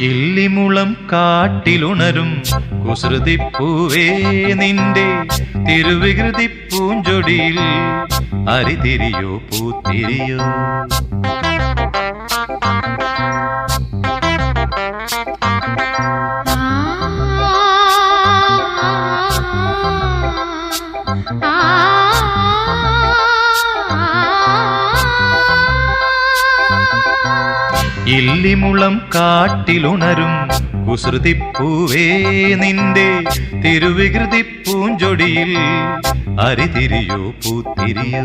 ഇല്ലിമുളം കാട്ടിലുണരും കുസൃതിപ്പൂവേ നിന്റെ തിരുവികൃതി പൂഞ്ചൊടിയിൽ അരിതിരിയോ പൂത്തിരിയോ. ഇല്ലിമുളം കാട്ടിലുണരും കുസൃതിപ്പൂവേ നിന്റെ തിരുവികൃതി പൂഞ്ചൊടിയിൽ അരിതിരിയോ പൂത്തിരിയോ.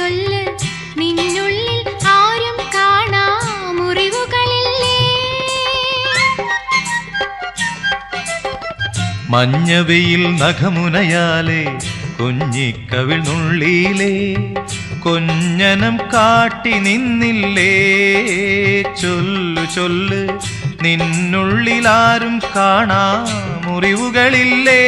ചൊല്ല് നിന്നുള്ളിൽ ആരും കാണാ മഞ്ഞവെയിൽ നഖമുനയാലെ കുഞ്ഞിക്കവിൾ നുള്ളിയിലേ കൊഞ്ഞനം കാട്ടി നിന്നില്ലേ? ചൊല്ലു ചൊല്ല് നിന്നുള്ളിലാരും കാണാ മുറിവുകളില്ലേ?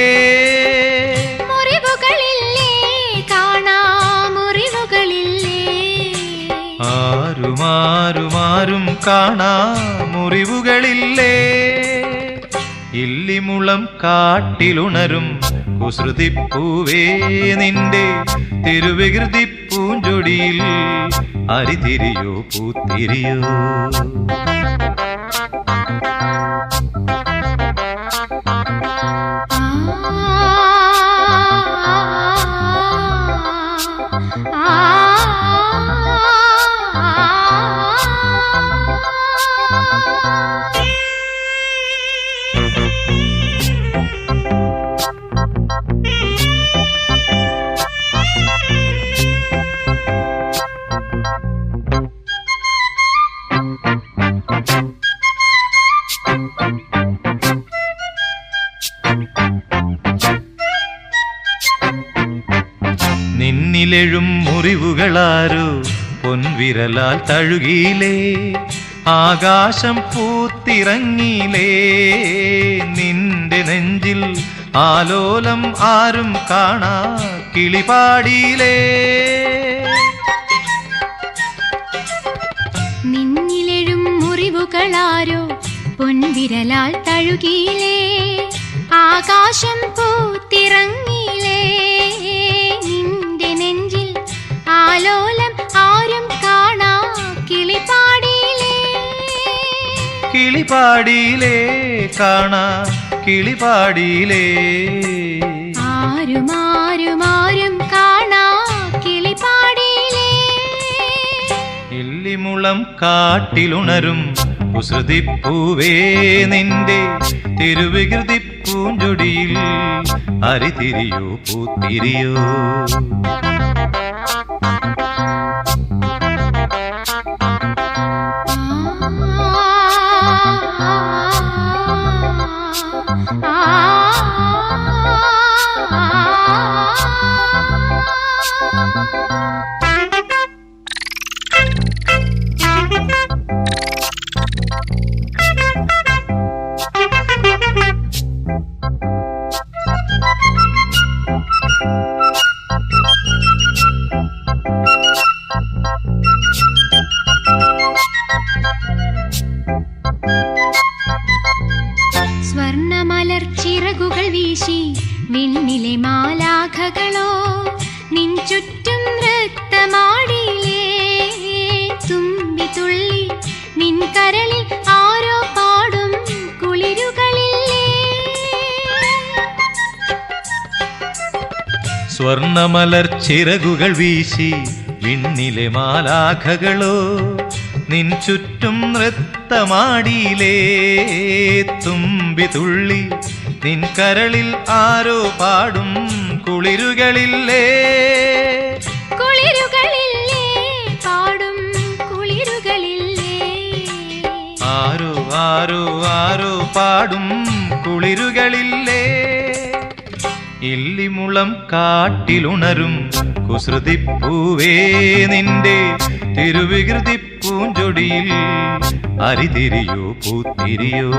ആരുമാരുമാരും കാണാ മുറിവുകളില്ലേ ഇല്ലിമുളം കാട്ടിലുണരും കുസൃതിപ്പൂവേ നിന്റെ തിരുവികൃതി പൂഞ്ചൊടിയിൽ അരിതിരിയോ പൂത്തിരിയോ നിന്നിലെഴും മുറിവുകളാരോ പൊൻവിരലാൽ തഴുകിയിലേ. ആകാശം പൂത്തിറങ്ങിയിലേ. നിന്റെ നെഞ്ചിൽ ആലോലം ആരും കാണാ കിളിപാടിയിലേ. നിന്നിലെഴും മുറിവുകളാരോ പൊൻവിരലാൽ തഴുകിയിലേ. ആകാശം പൂത്തിറങ്ങിയിലേ. കിളിപാടിയിലേ കാണാ കിളിപാടിയിലേ. ആരും ആരും ആരും കാണാ കിളിപാടിയിലേ. ഇല്ലിമുളം കാട്ടിലുണരും കുസൃതിപ്പൂവേ നിന്റെ തിരുവികൃതി പൂഞ്ചൊടിയിൽ അരിതിരിയോ പൂത്തിരിയോ. വീശി വിണ്ണിലെ മാലാഖകളോ നിൻ ചുറ്റും നൃത്തമാടിയിലേ തുമ്പി തുള്ളി നിൻ കരളിൽ ആരോ പാടും കുളിരുകളില്ലേ സ്വർണമലർ ചിറകുകൾ വീശി വിണ്ണിലെ മാലാഖകളോ നിൻ ചുറ്റും നൃത്തമാടിയിലേ തുമ്പി തുള്ളി നിൻ കരളിൽ ആരോ പാടും കുളിരുകളില്ലേ? കുളിരുകളില്ലേ പാടും കുളിരുകളില്ലേ? ആരോ ആരോ ആരോ പാടും കുളിരുകളില്ലേ? ഇല്ലിമുളം കാട്ടിലുണരും കുസൃതിപ്പൂവേ നിന്റെ തിരുവികൃതി പൂഞ്ചൊടിയിൽ അരിതിരിയോ പൂത്തിരിയോ